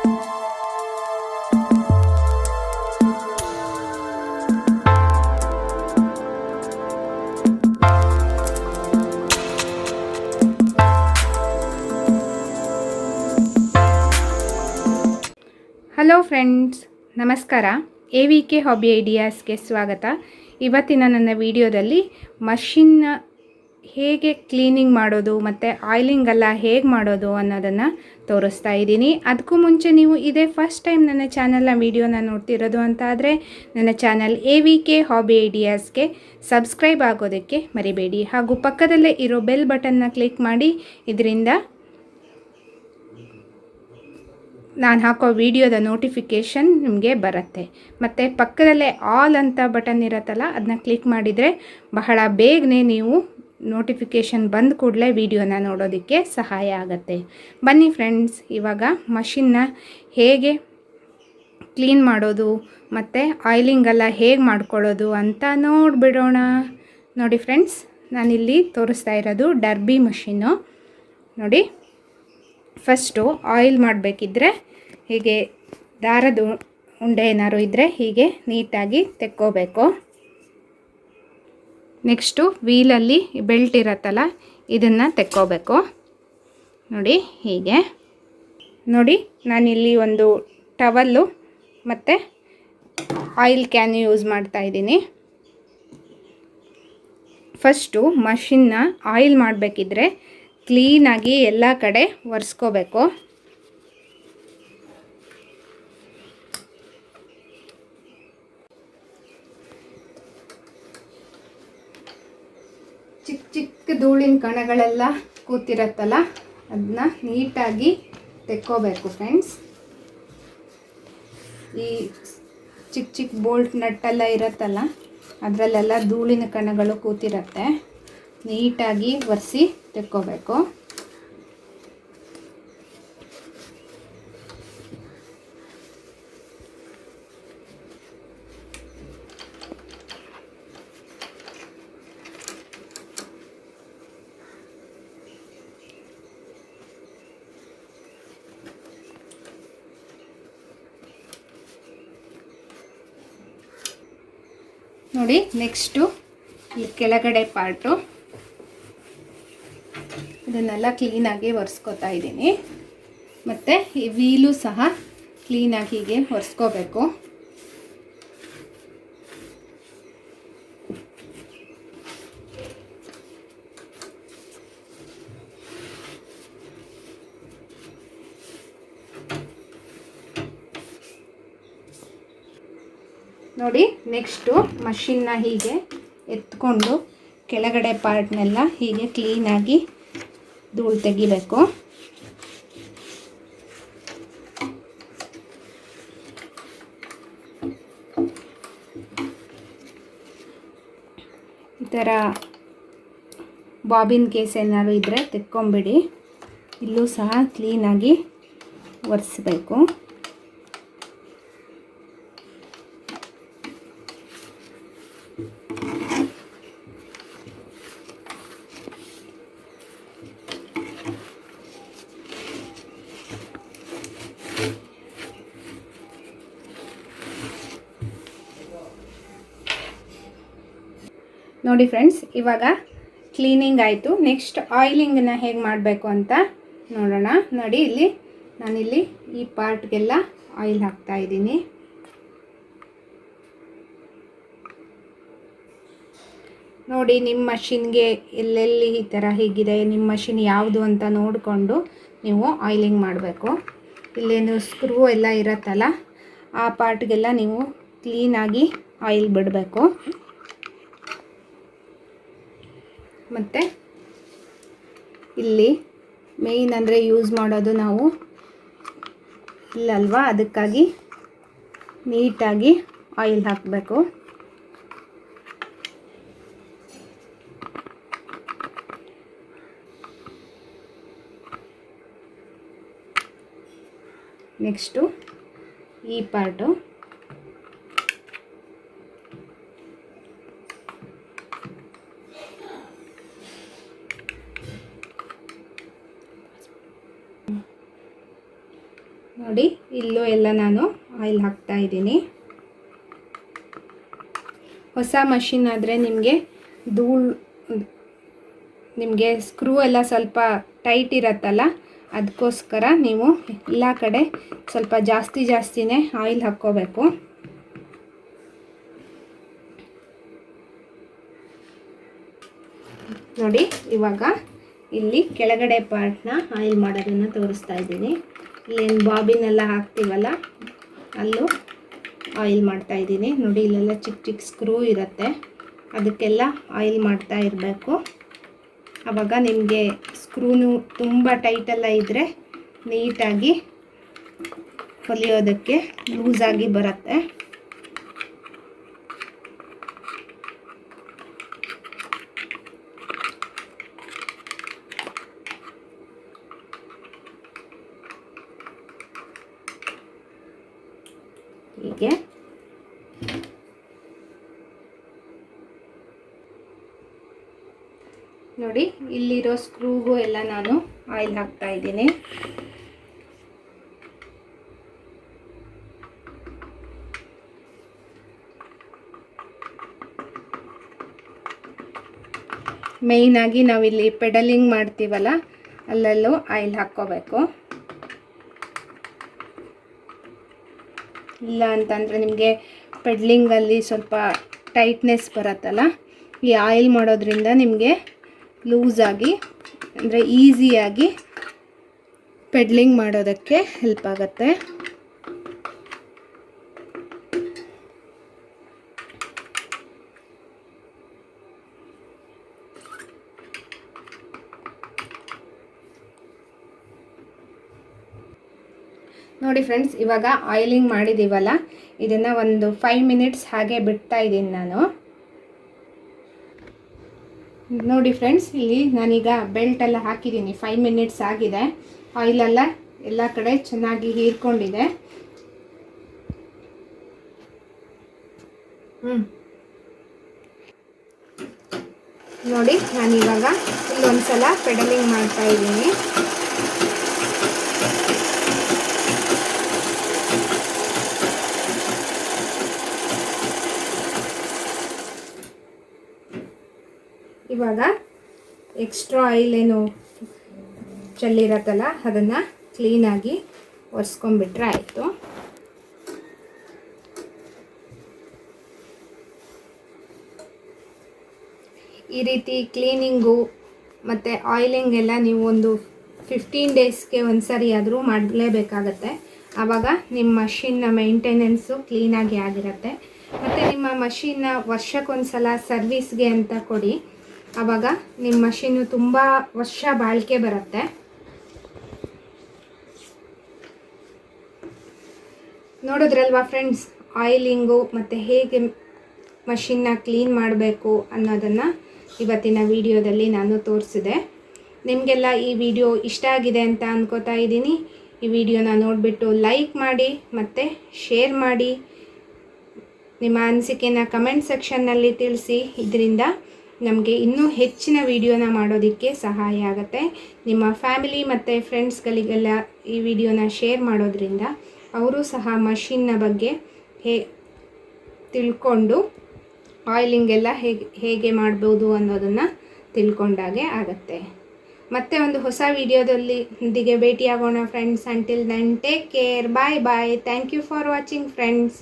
Hello friends ನಮಸ್ಕಾರ. A V K hobby ಐಡಿಯಾಸ್ಗೆ ಸ್ವಾಗತ. ಇವತ್ತಿನ ನನ್ನ ವಿಡಿಯೋದಲ್ಲಿ ಮಷಿನ್ ಹೇಗೆ ಕ್ಲೀನಿಂಗ್ ಮಾಡೋದು ಮತ್ತು ಆಯಿಲಿಂಗ್ ಎಲ್ಲ ಹೇಗೆ ಮಾಡೋದು ಅನ್ನೋದನ್ನು ತೋರಿಸ್ತಾ ಇದ್ದೀನಿ. ಅದಕ್ಕೂ ಮುಂಚೆ ನೀವು ಇದೇ ಫಸ್ಟ್ ಟೈಮ್ ನನ್ನ ಚಾನಲ್ನ ವಿಡಿಯೋನ ನೋಡ್ತಿರೋದು ಅಂತ ಆದರೆ ನನ್ನ channel A V K hobby ಐಡಿಯಾಸ್ಗೆ subscribe ಆಗೋದಕ್ಕೆ ಮರಿಬೇಡಿ. ಹಾಗೂ ಪಕ್ಕದಲ್ಲೇ ಇರೋ ಬೆಲ್ ಬಟನ್ನ ಕ್ಲಿಕ್ ಮಾಡಿ. ಇದರಿಂದ ನಾನು ಹಾಕೋ ವಿಡಿಯೋದ ನೋಟಿಫಿಕೇಷನ್ ನಿಮಗೆ ಬರುತ್ತೆ. ಮತ್ತು ಪಕ್ಕದಲ್ಲೇ ಆಲ್ ಅಂತ ಬಟನ್ ಇರುತ್ತಲ್ಲ ಅದನ್ನ ಕ್ಲಿಕ್ ಮಾಡಿದರೆ ಬಹಳ ಬೇಗನೆ ನೀವು ನೋಟಿಫಿಕೇಷನ್ ಬಂದ ಕೂಡಲೇ ವಿಡಿಯೋನ ನೋಡೋದಕ್ಕೆ ಸಹಾಯ ಆಗುತ್ತೆ. ಬನ್ನಿ ಫ್ರೆಂಡ್ಸ್ ಇವಾಗ ಮಷಿನ್ನ ಹೇಗೆ ಕ್ಲೀನ್ ಮಾಡೋದು ಮತ್ತು ಆಯಿಲಿಂಗೆಲ್ಲ ಹೇಗೆ ಮಾಡ್ಕೊಳ್ಳೋದು ಅಂತ ನೋಡಿಬಿಡೋಣ. ನೋಡಿ ಫ್ರೆಂಡ್ಸ್ ನಾನಿಲ್ಲಿ ತೋರಿಸ್ತಾ ಇರೋದು ಡರ್ಬಿ ಮಷಿನ್ನು ನೋಡಿ ಫಸ್ಟು ಆಯಿಲ್ ಮಾಡಬೇಕಿದ್ರೆ ಹೀಗೆ ದಾರದ ಉಂಡೆ ಏನಾದ್ರು ಇದ್ದರೆ ಹೀಗೆ ನೀಟಾಗಿ ತೆಕ್ಕೋಬೇಕು. ನೆಕ್ಸ್ಟು ವೀಲಲ್ಲಿ ಬೆಲ್ಟ್ ಇರತ್ತಲ್ಲ, ಇದನ್ನು ತೆಕ್ಕೋಬೇಕು. ನೋಡಿ, ಹೀಗೆ. ನೋಡಿ, ನಾನಿಲ್ಲಿ ಒಂದು ಟವಲ್ಲು ಮತ್ತು ಆಯಿಲ್ ಕ್ಯಾನ್ ಯೂಸ್ ಮಾಡ್ತಾ ಇದ್ದೀನಿ. ಫಸ್ಟು ಮಷಿನ್ನ ಆಯಿಲ್ ಮಾಡಬೇಕಿದ್ರೆ ಕ್ಲೀನಾಗಿ ಎಲ್ಲ ಕಡೆ ಒರೆಸ್ಕೋಬೇಕು. ಚಿಕ್ಕ ಚಿಕ್ಕ ಧೂಳಿನ ಕಣಗಳೆಲ್ಲ ಕೂತಿರತ್ತಲ್ಲ ಅದನ್ನ ನೀಟಾಗಿ ತೆಕ್ಕೋಬೇಕು ಫ್ರೆಂಡ್ಸ್. ಈ ಚಿಕ್ಕ ಚಿಕ್ಕ ಬೋಲ್ಟ್ ನಟ್ಟೆಲ್ಲ ಇರತ್ತಲ್ಲ, ಅದರಲ್ಲೆಲ್ಲ ಧೂಳಿನ ಕಣಗಳು ಕೂತಿರತ್ತೆ. ನೀಟಾಗಿ ಒರೆಸಿ ತೆಕ್ಕೋಬೇಕು. ನೋಡಿ ನೆಕ್ಸ್ಟು ಈ ಕೆಳಗಡೆ ಪಾರ್ಟು ಇದನ್ನೆಲ್ಲ ಕ್ಲೀನಾಗಿ ಒರೆಸ್ಕೋತಾ ಇದ್ದೀನಿ. ಮತ್ತು ಈ ವೀಲು ಸಹ ಕ್ಲೀನಾಗಿ ಹೀಗೆ ಒರೆಸ್ಕೋಬೇಕು. ನೋಡಿ ನೆಕ್ಸ್ಟು ಮಷಿನ್ನ ಹೀಗೆ ಎತ್ಕೊಂಡು ಕೆಳಗಡೆ ಪಾರ್ಟ್ನೆಲ್ಲ ಹೀಗೆ ಕ್ಲೀನಾಗಿ ಧೂಳು ತೆಗಿಬೇಕು. ಈ ಥರ ಬಾಬಿನ್ ಕೇಸ್ ಏನಾದ್ರು ಇದ್ದರೆ ತೆಕ್ಕೊಂಬಿಡಿ. ಇಲ್ಲೂ ಸಹ ಕ್ಲೀನಾಗಿ ಒರೆಸ್ಬೇಕು. ನೋಡಿ ಫ್ರೆಂಡ್ಸ್ ಇವಾಗ ಕ್ಲೀನಿಂಗ್ ಆಯಿತು. ನೆಕ್ಸ್ಟ್ ಆಯಿಲಿಂಗನ್ನ ಹೇಗೆ ಮಾಡಬೇಕು ಅಂತ ನೋಡೋಣ. ನೋಡಿ ಇಲ್ಲಿ ನಾನಿಲ್ಲಿ ಈ ಪಾರ್ಟ್ಗೆಲ್ಲ ಆಯಿಲ್ ಹಾಕ್ತಾ ಇದ್ದೀನಿ. ನೋಡಿ ನಿಮ್ಮ ಮಷಿನ್ಗೆ ಎಲ್ಲೆಲ್ಲಿ ಈ ಥರ ಹೀಗಿದೆ, ನಿಮ್ಮ ಮಷಿನ್ ಯಾವುದು ಅಂತ ನೋಡಿಕೊಂಡು ನೀವು ಆಯಿಲಿಂಗ್ ಮಾಡಬೇಕು. ಇಲ್ಲೇನು ಸ್ಕ್ರೂ ಎಲ್ಲ ಇರತ್ತಲ್ಲ, ಆ ಪಾರ್ಟ್ಗೆಲ್ಲ ನೀವು ಕ್ಲೀನಾಗಿ ಆಯಿಲ್ ಬಿಡಬೇಕು. ಮತ್ತು ಇಲ್ಲಿ ಮೇಯ್ನ್ ಅಂದರೆ ಯೂಸ್ ಮಾಡೋದು ನಾವು ಇಲ್ಲಲ್ವಾ? ಅದಕ್ಕಾಗಿ ನೀಟಾಗಿ ಆಯಿಲ್ ಹಾಕಬೇಕು. ನೆಕ್ಸ್ಟು ಈ ಪಾರ್ಟು ನೋಡಿ ಇಲ್ಲೂ ಎಲ್ಲ ನಾನು ಆಯಿಲ್ ಹಾಕ್ತಾ ಇದ್ದೀನಿ. ಹೊಸ ಮಷಿನ್ ಆದರೆ ನಿಮಗೆ ಧೂಳು, ನಿಮಗೆ ಸ್ಕ್ರೂ ಎಲ್ಲ ಸ್ವಲ್ಪ ಟೈಟ್ ಇರತ್ತಲ್ಲ ಅದಕ್ಕೋಸ್ಕರ ನೀವು ಎಲ್ಲ ಕಡೆ ಸ್ವಲ್ಪ ಜಾಸ್ತಿ ಜಾಸ್ತಿನೇ ಆಯಿಲ್ ಹಾಕ್ಕೋಬೇಕು. ನೋಡಿ ಇವಾಗ ಇಲ್ಲಿ ಕೆಳಗಡೆ ಪಾರ್ಟ್ನ ಆಯಿಲ್ ಮಾಡೋದನ್ನು ತೋರಿಸ್ತಾ ಇದ್ದೀನಿ. ಇಲ್ಲೇನು ಬಾಬಿನೆಲ್ಲ ಹಾಕ್ತೀವಲ್ಲ? ಅಲ್ಲೂ ಆಯಿಲ್ ಮಾಡ್ತಾ ಇದ್ದೀನಿ. ನೋಡಿ, ಇಲ್ಲೆಲ್ಲ ಚಿಕ್ಕ ಚಿಕ್ಕ ಸ್ಕ್ರೂ ಇರುತ್ತೆ. ಅದಕ್ಕೆಲ್ಲ ಆಯಿಲ್ ಮಾಡ್ತಾ ಇರಬೇಕು. ಆವಾಗ ನಿಮಗೆ ಸ್ಕ್ರೂನು ತುಂಬ ಟೈಟೆಲ್ಲ ಇದ್ದರೆ ನೀಟಾಗಿ ಹೊಲಿಯೋದಕ್ಕೆ ಲೂಸಾಗಿ ಬರುತ್ತೆ. ಹೀಗೆ. ನೋಡಿ, ಇಲ್ಲಿರೋ ಸ್ಕ್ರೂಗೂ ಎಲ್ಲ ನಾನು ಆಯಿಲ್ ಹಾಕ್ತಾ ಇದ್ದೀನಿ. ಮೇಯ್ನಾಗಿ ನಾವಿಲ್ಲಿ ಪೆಡಲಿಂಗ್ ಮಾಡ್ತೀವಲ್ಲ, ಅಲ್ಲಲ್ಲೂ ಆಯಿಲ್ ಹಾಕ್ಕೋಬೇಕು. ಇಲ್ಲ ಅಂತಂದರೆ ನಿಮಗೆ ಪೆಡ್ಲಿಂಗಲ್ಲಿ ಸ್ವಲ್ಪ ಟೈಟ್ನೆಸ್ ಬರುತ್ತಲ್ಲ, ಈ ಆಯಿಲ್ ಮಾಡೋದ್ರಿಂದ ನಿಮಗೆ ಲೂಸಾಗಿ, ಅಂದರೆ ಈಸಿಯಾಗಿ ಪೆಡ್ಲಿಂಗ್ ಮಾಡೋದಕ್ಕೆ ಹೆಲ್ಪ್ ಆಗುತ್ತೆ. ನೋಡಿ ಫ್ರೆಂಡ್ಸ್ ಇವಾಗ ಆಯಿಲಿಂಗ್ ಮಾಡಿದ್ದೀವಲ್ಲ ಇದನ್ನು ಒಂದು ಫೈವ್ ಮಿನಿಟ್ಸ್ ಹಾಗೆ ಬಿಡ್ತಾ ಇದ್ದೀನಿ ನಾನು. ನೋಡಿ ಫ್ರೆಂಡ್ಸ್ ಇಲ್ಲಿ ನಾನೀಗ ಬೆಲ್ಟೆಲ್ಲ ಹಾಕಿದ್ದೀನಿ. ಫೈವ್ ಮಿನಿಟ್ಸ್ ಆಗಿದೆ. ಆಯಿಲೆಲ್ಲ ಎಲ್ಲ ಕಡೆ ಚೆನ್ನಾಗಿ ಹೀರ್ಕೊಂಡಿದೆ. ಹ್ಞೂ ನೋಡಿ, ನಾನಿವಾಗ ಇಲ್ಲೊಂದ್ಸಲ ಪೆಡಲಿಂಗ್ ಮಾಡ್ತಾ ಇದ್ದೀನಿ. ಇವಾಗ ಎಕ್ಸ್ಟ್ರಾ ಆಯಿಲ್ ಏನು ಚೆಲ್ಲಿರತ್ತಲ್ಲ, ಅದನ್ನು ಕ್ಲೀನಾಗಿ ಒರೆಸ್ಕೊಂಡ್ಬಿಟ್ರೆ ಆಯಿತು. ಈ ರೀತಿ ಕ್ಲೀನಿಂಗು ಮತ್ತು ಆಯಿಲಿಂಗ್ ಎಲ್ಲ ನೀವು ಒಂದು ಫಿಫ್ಟೀನ್ ಡೇಸ್ಗೆ ಒಂದು ಸರಿ ಆದರೂ ಮಾಡಲೇಬೇಕಾಗತ್ತೆ. ಆವಾಗ ನಿಮ್ಮ ಮಷಿನ್ನ ಮೇಂಟೆನೆನ್ಸು ಕ್ಲೀನಾಗಿ ಆಗಿರುತ್ತೆ. ಮತ್ತು ನಿಮ್ಮ ಮಷಿನ್ನ ವರ್ಷಕ್ಕೊಂದು ಸಲ ಸರ್ವಿಸ್ಗೆ ಅಂತ ಕೊಡಿ. ಆವಾಗ ನಿಮ್ಮ ಮಷೀನು ತುಂಬ ವರ್ಷ ಬಾಳಿಕೆ ಬರುತ್ತೆ. ನೋಡಿದ್ರಲ್ವಾ ಫ್ರೆಂಡ್ಸ್ ಆಯಿಲಿಂಗು ಮತ್ತು ಹೇಗೆ ಮಷಿನ್ನ ಕ್ಲೀನ್ ಮಾಡಬೇಕು ಅನ್ನೋದನ್ನು ಇವತ್ತಿನ ವಿಡಿಯೋದಲ್ಲಿ ನಾನು ತೋರಿಸಿದೆ. ನಿಮಗೆಲ್ಲ ಈ ವಿಡಿಯೋ ಇಷ್ಟ ಆಗಿದೆ ಅಂತ ಅಂದ್ಕೋತಾ ಇದ್ದೀನಿ. ಈ ವಿಡಿಯೋನ ನೋಡಿಬಿಟ್ಟು ಲೈಕ್ ಮಾಡಿ ಮತ್ತು ಶೇರ್ ಮಾಡಿ. ನಿಮ್ಮ ಅನಿಸಿಕೆನ ಕಮೆಂಟ್ ಸೆಕ್ಷನ್ನಲ್ಲಿ ತಿಳಿಸಿ. ಇದರಿಂದ ನಮಗೆ ಇನ್ನೂ ಹೆಚ್ಚಿನ ವಿಡಿಯೋನ ಮಾಡೋದಕ್ಕೆ ಸಹಾಯ ಆಗುತ್ತೆ. ನಿಮ್ಮ ಫ್ಯಾಮಿಲಿ ಮತ್ತು ಫ್ರೆಂಡ್ಸ್ಗಳಿಗೆಲ್ಲ ಈ ವಿಡಿಯೋನ ಶೇರ್ ಮಾಡೋದ್ರಿಂದ ಅವರು ಸಹ ಮಷಿನ್ನ ಬಗ್ಗೆ ಹೇ, ತಿಳ್ಕೊಂಡು ಆಯಿಲಿಂಗ್ ಎಲ್ಲ ಹೇಗೆ ಹೇಗೆ ಮಾಡ್ಬೋದು ಅನ್ನೋದನ್ನು ತಿಳ್ಕೊಂಡಾಗೆ ಆಗುತ್ತೆ. ಮತ್ತೆ ಒಂದು ಹೊಸ ವಿಡಿಯೋದಲ್ಲಿ ಭೇಟಿಯಾಗೋಣ friends. Until then take care bye bye thank you for watching friends